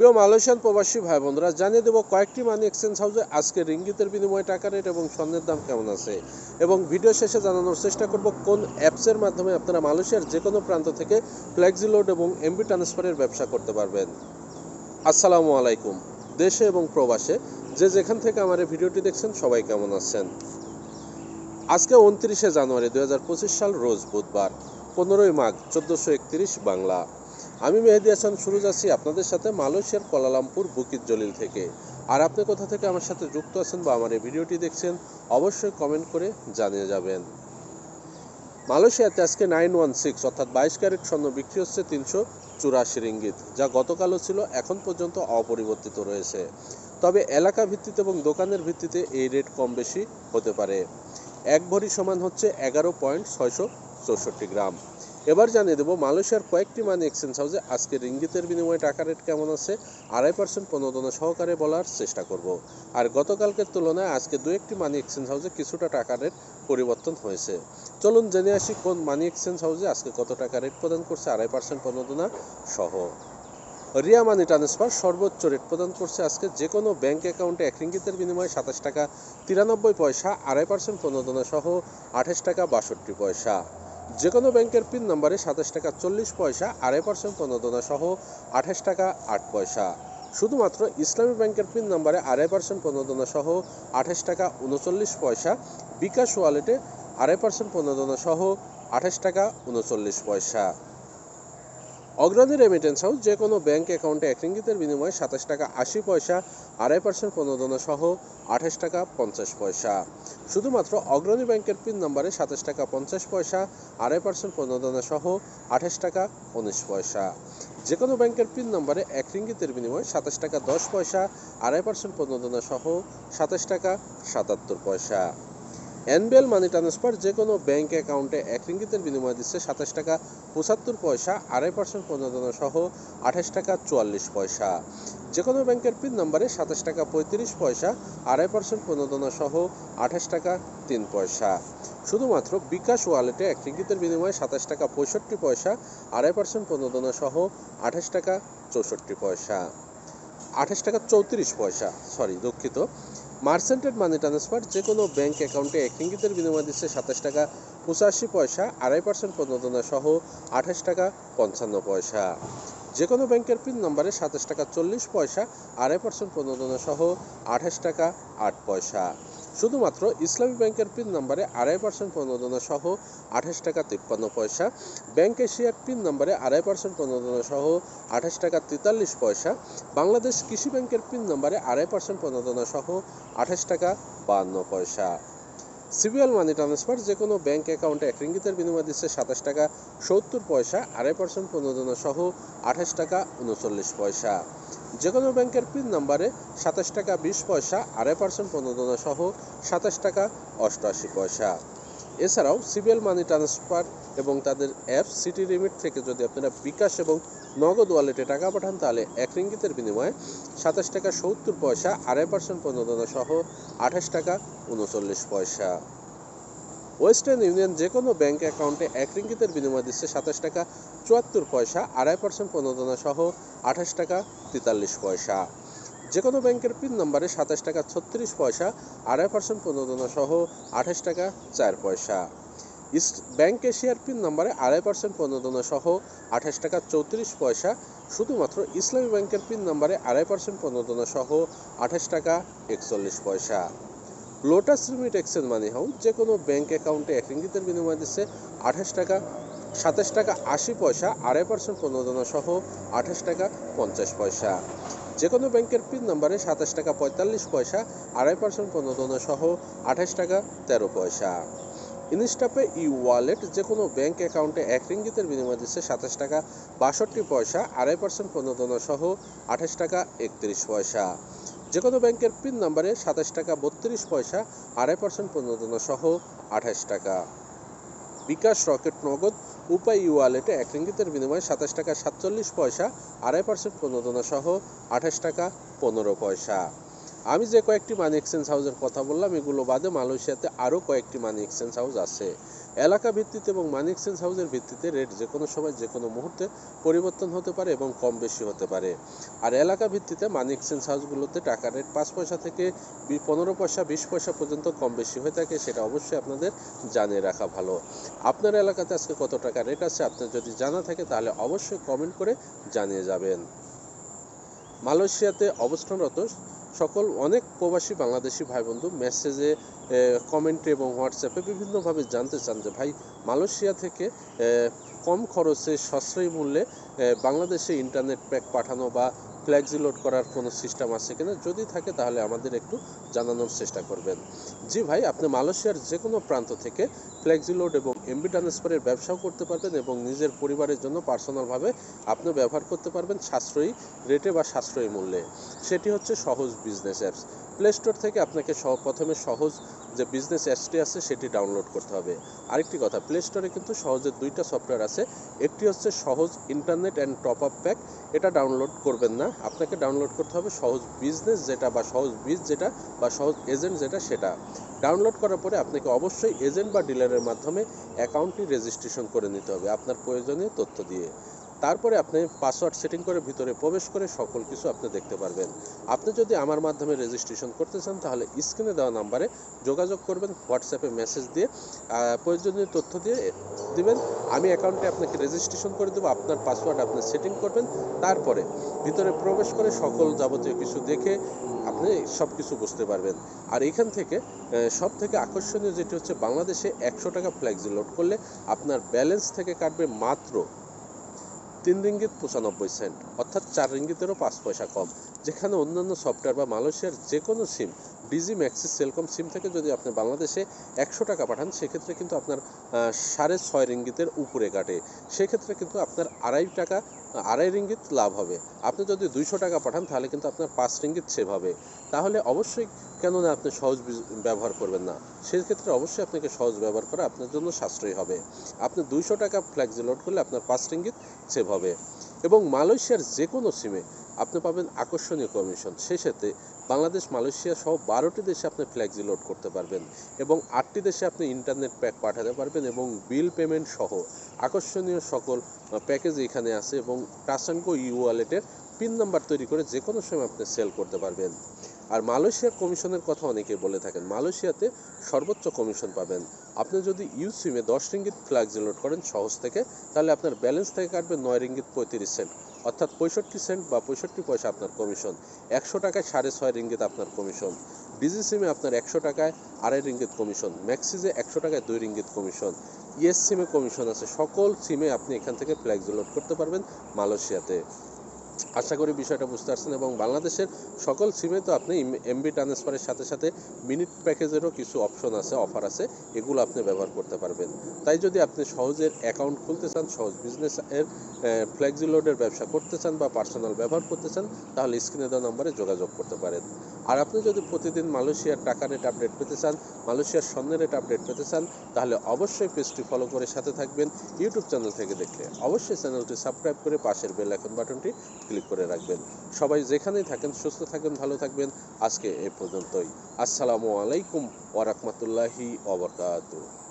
প্রিয় মালয়েশিয়ান প্রবাসী ভাই বোনরা জানিয়ে দেবো কয়েকটি মানি এক্সচেঞ্জ হাউসে আজকে রিঙ্গিতের বিনিময়ে টাকা রেট এবং স্বর্ণের দাম কেমন আছে। এবং ভিডিও শেষে জানানোর চেষ্টা করব কোন অ্যাপসের মাধ্যমে আপনারা মালয়েশিয়ার যে কোনো প্রান্ত থেকে ফ্লেক্সি লোড এবং এমবি ট্রান্সফারের ব্যবসা করতে পারবেন। আসসালামু আলাইকুম। দেশে এবং প্রবাসে যে যেখান থেকে আমার এই ভিডিওটি দেখছেন, সবাই কেমন আছেন? আজকে উনত্রিশে জানুয়ারি দু হাজার পঁচিশ সাল রোজ বুধবার, পনেরোই মাঘ, চোদ্দোশো বাংলা। আমি মেহেদি হাসান শুরু যাচ্ছি আপনাদের সাথে মালয়েশিয়ার কোলালামপুর বুকিত জলিল থেকে। আর আপনি কোথা থেকে আমার সাথে যুক্ত আছেন বা আমার এই ভিডিওটি দেখছেন, অবশ্যই কমেন্ট করে জানিয়ে যাবেন। মালয়েশিয়াতে আজকে নাইন ওয়ান সিক্স অর্থাৎ বাইশ ক্যারেট স্বর্ণ বিক্রি হচ্ছে তিনশো চুরাশি রিঙ্গিত, যা গতকালও ছিল, এখন পর্যন্ত অপরিবর্তিত রয়েছে। তবে এলাকা ভিত্তিতে এবং দোকানের ভিত্তিতে এই রেট কম বেশি হতে পারে। এক ভরি সমান হচ্ছে এগারো পয়েন্ট ছয়শো চৌষট্টি গ্রাম। এবার জানিয়ে দেবো, মালয়েশিয়ার কয়েকটি মানি এক্সচেঞ্জ হাউসে আজকে রিঙ্গিতের বিনিময়ে টাকা রেট কেমন আছে, আড়াই পার্সেন্ট প্রণোদনা সহকারে বলার চেষ্টা করব। আর গতকালকের তুলনায় আজকে দু একটি মানি এক্সচেঞ্জ হাউসে কিছুটা টাকা রেট পরিবর্তন হয়েছে। চলুন জেনে আসি, কোন মানি এক্সচেঞ্জ হাউসে আজকে কত টাকা রেট প্রদান করছে, আড়াই পার্সেন্ট প্রণোদনা সহ। রিয়া মানি ট্রান্সফার সর্বোচ্চ রেট প্রদান করছে আজকে যে কোনো ব্যাংক অ্যাকাউন্টে এক রিঙ্গিতের বিনিময়ে সাতাশ টাকা তিরানব্বই পয়সা, আড়াই পার্সেন্ট প্রণোদনা সহ আঠাশ টাকা বাষট্টি পয়সা। যে কোনো ব্যাংকের পিন নম্বরে সাতাশ টাকা চল্লিশ পয়সা, আড়াই পার্সেন্ট প্রণোদনা সহ আঠাশ টাকা আট পয়সা। শুধুমাত্র ইসলামী ব্যাংকের পিন নম্বরে আড়াই পার্সেন্ট প্রণোদনা সহ আঠাশ টাকা উনচল্লিশ পয়সা, বিকাশ ওয়ালেটে আড়াই পার্সেন্ট প্রণোদনা সহ আঠাশ টাকা উনচল্লিশ পয়সা। অগ্রণী রেমিটেন্স হাউস যে কোনো ব্যাংক অ্যাকাউন্টে এক রিঙ্গিতের বিনিময়ে সাতাশ টাকা আশি পয়সা, আড়াই পার্সেন্ট প্রণোদনা সহ আঠাশ টাকা পঞ্চাশ পয়সা। শুধুমাত্র অগ্রণী ব্যাংকের পিন নম্বরে সাতাশ টাকা পঞ্চাশ পয়সা, আড়াই পার্সেন্ট প্রণোদনা সহ আঠাশ টাকা উনিশ পয়সা। যে কোনো ব্যাংকের পিন নম্বরে এক রিঙ্গিতের বিনিময়ে সাতাশ টাকা দশ পয়সা, আড়াই পার্সেন্ট প্রণোদনা সহ সাতাশ টাকা সাতাত্তর পয়সা। এনবিএল মানি ট্রান্সফার যে কোনো ব্যাংক অ্যাকাউন্টে এক রিঙ্গিতের বিনিময় দিচ্ছে সাতাশ টাকা পঁচাত্তর পয়সা, আড়াই পার্সেন্ট প্রণোদনা সহ আঠাশ টাকা চুয়াল্লিশ পয়সা। যে কোনো ব্যাংকের পিন নম্বরে সাতাশ টাকা পঁয়ত্রিশ পয়সা, আড়াই পার্সেন্ট প্রণোদনা সহ আঠাশ টাকা তিন পয়সা। শুধুমাত্র বিকাশ ওয়ালেটে এক রিঙ্গিতের বিনিময়ে সাতাশ টাকা পঁয়ষট্টি পয়সা, আড়াই পার্সেন্ট প্রণোদনা সহ আঠাশ টাকা চৌষট্টি পয়সা। আঠাশ টাকা চৌত্রিশ পয়সা সরি দুঃখিত। মার্সেন্টেড মানি ট্রান্সফার যে কোনো ব্যাংক অ্যাকাউন্টে এক ইঙ্গিতের বিনিময় দিচ্ছে সাতাশ টাকা পঁচাশি পয়সা, আড়াই পার্সেন্ট প্রণোদনা সহ আঠাশ টাকা পঞ্চান্ন পয়সা। যে কোনো ব্যাংকের পিন নম্বরে সাতাশ টাকা চল্লিশ পয়সা, আড়াই পার্সেন্ট প্রণোদনা সহ আঠাশ টাকা আট পয়সা। শুধুমাত্র ইসলামী ব্যাংকের পিন নম্বরে আড়াই পার্সেন্ট প্রণোদনা সহ আঠাশ টাকা তিপ্পান্ন পয়সা, ব্যাংক এশিয়ার পিন নম্বরে আড়াই পার্সেন্ট প্রণোদনা সহ আঠাশ টাকা তেতাল্লিশ পয়সা, বাংলাদেশ কৃষি ব্যাংকের পিন নম্বরে আড়াই পার্সেন্ট প্রণোদনা সহ আঠাশ টাকা বাহান্ন পয়সা। সিবিএল মানি ট্রান্সফার যে কোনো ব্যাংক অ্যাকাউন্টে এক রিঙ্গিতের বিনিময় দিচ্ছে সাতাশ টাকা সত্তর পয়সা, আড়াই পার্সেন্ট প্রণোদনা সহ আঠাশ টাকা উনচল্লিশ পয়সা। যে কোনো ব্যাংকের পিন নাম্বারে সাতাশ টাকা বিশ পয়সা, আড়াই পার্সেন্ট প্রণোদনা সহ সাতাশ টাকা অষ্টআশি পয়সা। এছাড়াও সিবিএল মানি ট্রান্সফার এবং তাদের অ্যাপ সিটি লিমিট থেকে যদি আপনারা বিকাশ এবং নগদ ওয়ালেটে টাকা পাঠান, তাহলে এক রিঙ্গিতের বিনিময়ে সাতাশ টাকা সত্তর পয়সা, আড়াই পার্সেন্ট প্রণোদনা সহ আঠাশ টাকা উনচল্লিশ পয়সা। ওয়েস্টার্ন ইউনিয়ন যে কোনো ব্যাংক অ্যাকাউন্টে এক রিঙ্গিতের বিনিময় দিচ্ছে সাতাশ টাকা, চুয়াত্তর পয়সা, আড়াই পার্সেন্ট প্রণোদনা সহ আঠাশ টাকা, তেতাল্লিশ পয়সা। যে কোনো ব্যাংকের পিন নম্বরে সাতাশ টাকা, ছত্রিশ পয়সা, আড়াই পার্সেন্ট প্রণোদনা সহ আঠাশ টাকা, চার পয়সা। ইস্ট ব্যাংক এশিয়ার পিন নম্বরে আড়াই পার্সেন্ট প্রণোদনা সহ আঠাশ টাকা, চৌত্রিশ পয়সা, শুধুমাত্র ইসলামী ব্যাংকের পিন নম্বরে আড়াই পার্সেন্ট প্রণোদনা সহ আঠাশ টাকা, একচল্লিশ পয়সা। Lotus limit exchange money house যে কোনো ব্যাংক অ্যাকাউন্টে এক রিঙ্গিতের বিনিময় দিচ্ছে আঠাশ টাকা, সাতাশ টাকা আশি পয়সা, আড়াই পার্সেন্ট প্রণোদনা সহ আঠাশ টাকা পঞ্চাশ পয়সা। যে কোনো ব্যাংকের পিন নাম্বারে সাতাশ টাকা পঁয়তাল্লিশ পয়সা, আড়াই পার্সেন্ট প্রণোদনা সহ আঠাশ টাকা তেরো পয়সা। ইনস্টাপে ই ওয়ালেট যে কোনো ব্যাংক অ্যাকাউন্টে এক রিঙ্গিতের বিনিময় দিচ্ছে সাতাশ টাকা বাষট্টি পয়সা, আড়াই পার্সেন্ট প্রণোদনা সহ আঠাশ টাকা একত্রিশ পয়সা। যে কোনো ব্যাংকের পিন নাম্বারে সাতাশ টাকা, বত্রিশ পয়সা, আড়াই পার্সেন্ট প্রণোদনা সহ আঠাশ টাকা। বিকাশ রকেট নগদ, উপায় ই ওয়ালেটে এক রিঙ্গিতের বিনিময়ে সাতাশ টাকা, সাতচল্লিশ পয়সা, আড়াই পার্সেন্ট প্রণোদনা সহ আঠাশ টাকা, পনেরো পয়সা। আমি যে কয়েকটি মানি এক্সচেঞ্জ হাউসের কথা বললাম, এগুলো বাদে মালয়েশিয়াতে আরও কয়েকটি মানি এক্সচেঞ্জ হাউস আছে। এলাকা ভিত্তিতে এবং মানি এক্সচেঞ্জ হাউসের ভিত্তিতে রেট যে কোনো সময়, যে কোনো মুহূর্তে পরিবর্তন হতে পারে এবং কম বেশি হতে পারে। আর এলাকা ভিত্তিতে মানি এক্সচেঞ্জ হাউসগুলোতে টাকা রেট পাঁচ পয়সা থেকে পনেরো পয়সা, বিশ পয়সা পর্যন্ত কম বেশি হয়ে থাকে, সেটা অবশ্যই আপনাদের জানিয়ে রাখা ভালো। আপনার এলাকাতে আজকে কত টাকা রেট আছে, আপনার যদি জানা থাকে, তাহলে অবশ্যই কমেন্ট করে জানিয়ে যাবেন। মালয়েশিয়াতে অবস্থানরত সকল অনেক প্রবাসী বাংলাদেশি ভাই বন্ধু মেসেজে কমেন্টে এবং হোয়াটসঅ্যাপে বিভিন্নভাবে জানতে চান যে, ভাই, মালয়েশিয়া থেকে কম খরচে সাশ্রয়ী মূল্যে বাংলাদেশে ইন্টারনেট প্যাক পাঠানো বা ফ্ল্যাক্সি লোড করার কোনো সিস্টেম আছে কিনা? যদি থাকে, তাহলে আমাদের একটু জানানোর চেষ্টা করবেন। জি ভাই, আপনি মালয়েশিয়ার যে কোনো প্রান্ত থেকে ফ্ল্যাগজি লোড এবং এমবি ট্রান্সফারের ব্যবসাও করতে পারবেন এবং নিজের পরিবারের জন্য পার্সোনালভাবে আপনি ব্যবহার করতে পারবেন সাশ্রয়ী রেটে বা সাশ্রয়ী মূল্যে। সেটি হচ্ছে সহজ বিজনেস অ্যাপস প্লে স্টোর থেকে আপনাকে প্রথমে সহজ যে বিজনেস অ্যাপসটি আছে সেটি ডাউনলোড করতে হবে। আরেকটি কথা প্লে স্টোরে কিন্তু সহজের দুইটা সফটওয়্যার আছে। একটি হচ্ছে সহজ internet and top up pack এটা ডাউনলোড করবেন না। আপনাকে ডাউনলোড করতে হবে সহজ বিজনেস যেটা বা সহজ বীজ যেটা বা সহজ এজেন্ট যেটা সেটা। ডাউনলোড করার পরে আপনাকে অবশ্যই এজেন্ট বা ডিলারের মাধ্যমে অ্যাকাউন্টটি রেজিস্ট্রেশন করে নিতে হবে আপনার প্রয়োজনীয় তথ্য দিয়ে। তারপরে আপনি পাসওয়ার্ড সেটিং করে ভিতরে প্রবেশ করে সকল কিছু আপনি দেখতে পারবেন। আপনি যদি আমার মাধ্যমে রেজিস্ট্রেশন করতে চান, তাহলে স্ক্রিনে দেওয়া নাম্বারে যোগাযোগ করবেন হোয়াটসঅ্যাপে মেসেজ দিয়ে প্রয়োজনীয় তথ্য দিয়ে দিবেন। আমি অ্যাকাউন্টে আপনাকে রেজিস্ট্রেশন করে দেবো, আপনার পাসওয়ার্ড আপনি সেটিং করবেন, তারপরে ভিতরে প্রবেশ করে সকল যাবতীয় কিছু দেখে আপনি সব কিছু বুঝতে পারবেন। আর এখান থেকে সব থেকে আকর্ষণীয় যেটি হচ্ছে বাংলাদেশে একশো টাকা ফ্ল্যাক্সি লোড করলে আপনার ব্যালেন্স থেকে কাটবে মাত্র তিন রিঙ্গিত পঁচানব্বই সেন্ট, অর্থাৎ চার রিঙ্গিতেরও পাঁচ পয়সা কম। যেখানে অন্যান্য সফটওয়্যার বা মালয়েশিয়ার যে কোনো SIM, Digi Maxis Celcom SIM থেকে যদি আপনি বাংলাদেশে একশো টাকা পাঠান, সেক্ষেত্রে কিন্তু আপনার সাড়ে ছয় রিঙ্গিতের উপরে কাটে। সেক্ষেত্রে কিন্তু আপনার আড়াই টাকা, আড়াই রিঙ্গিত লাভ হবে। আপনি যদি দুইশো টাকা পাঠান, তাহলে কিন্তু আপনার পাঁচ রিঙ্গিত সেভ হবে। তাহলে অবশ্যই কেননা আপনি সহজ ব্যবহার করবেন না। সেক্ষেত্রে অবশ্যই আপনাকে সহজ ব্যবহার করা আপনার জন্য সাশ্রয়ী হবে। আপনি দুইশো টাকা ফ্ল্যাক্সি লোড করলে আপনার পাঁচ রিঙ্গিত সেভ হবে। এবং মালয়েশিয়ার যে কোনো সিমে আপনি পাবেন আকর্ষণীয় কমিশন। সেই সাথে বাংলাদেশ, মালয়েশিয়া সহ বারোটি দেশে আপনি ফ্ল্যাক্সি লোড করতে পারবেন এবং আটটি দেশে আপনি ইন্টারনেট প্যাক পাঠাতে পারবেন এবং বিল পেমেন্ট সহ আকর্ষণীয় সকল প্যাকেজ এখানে আছে এবং টাসাঙ্কো ই ওয়ালেটের পিন নাম্বার তৈরি করে যে কোনো সময় আপনি সেল করতে পারবেন। আর মালয়েশিয়ার কমিশনের কথা অনেকে বলে থাকেন, মালয়েশিয়াতে সর্বোচ্চ কমিশন পাবেন। আপনি যদি ইউ সিমে দশ রিঙ্গিত ফ্ল্যাক্সি লোড করেন সহজ থেকে, তাহলে আপনার ব্যালেন্স থেকে কাটবে নয় রিঙ্গিত পঁয়ত্রিশ সেন্ট অর্থাৎ পঁয়ষট্টি সেন্ট বা পঁয়ষট্টি পয়সা আপনার কমিশন। একশো টাকায় সাড়ে ছয় রিঙ্গিত আপনার কমিশন। ডিজি সিমে আপনার একশো টাকায় আড়াই রিঙ্গিত কমিশন, ম্যাক্সিজে একশো টাকায় দুই রিঙ্গিত কমিশন। ইএস সিমে কমিশন আছে, সকল সিমে আপনি এখান থেকে ফ্ল্যাক্সি লোড করতে পারবেন মালয়েশিয়াতে। আশা করি বিষয়টা বুঝতে পারছেন এবং বাংলাদেশের সকল সিমে তো আপনি এমবি ট্রান্সফারের সাথে সাথে মিনিট প্যাকেজেরও কিছু অপশন আছে অফার আছে, এগুলো আপনি ব্যবহার করতে পারবেন। তাই যদি আপনি সহজের অ্যাকাউন্ট খুলতে চান, সহজ বিজনেস এর ফ্লেক্সি লোডের ব্যবসা করতে চান বা পার্সোনাল ব্যবহার করতে চান, তাহলে স্ক্রিনে দেওয়া নম্বরে যোগাযোগ করতে পারেন। আর আপনি যদি প্রতিদিন মালয়েশিয়ার টাকা রেট আপডেট পেতে চান, মালয়েশিয়ার স্বর্ণ রেট আপডেট পেতে চান, তাহলে অবশ্যই পেজটি ফলো করে সাথে থাকবেন ইউটিউব চ্যানেল থেকে দেখলে অবশ্যই চ্যানেলটি সাবস্ক্রাইব করে পাশের বেল আইকন বাটনটি ক্লিক করে রাখবেন। সবাই যেখানেই থাকেন, সুস্থ থাকেন, ভালো থাকবেন। আজকে এ পর্যন্তই। আসসালামু আলাইকুম ওয়া রাহমাতুল্লাহি ওয়া বারাকাতুহু।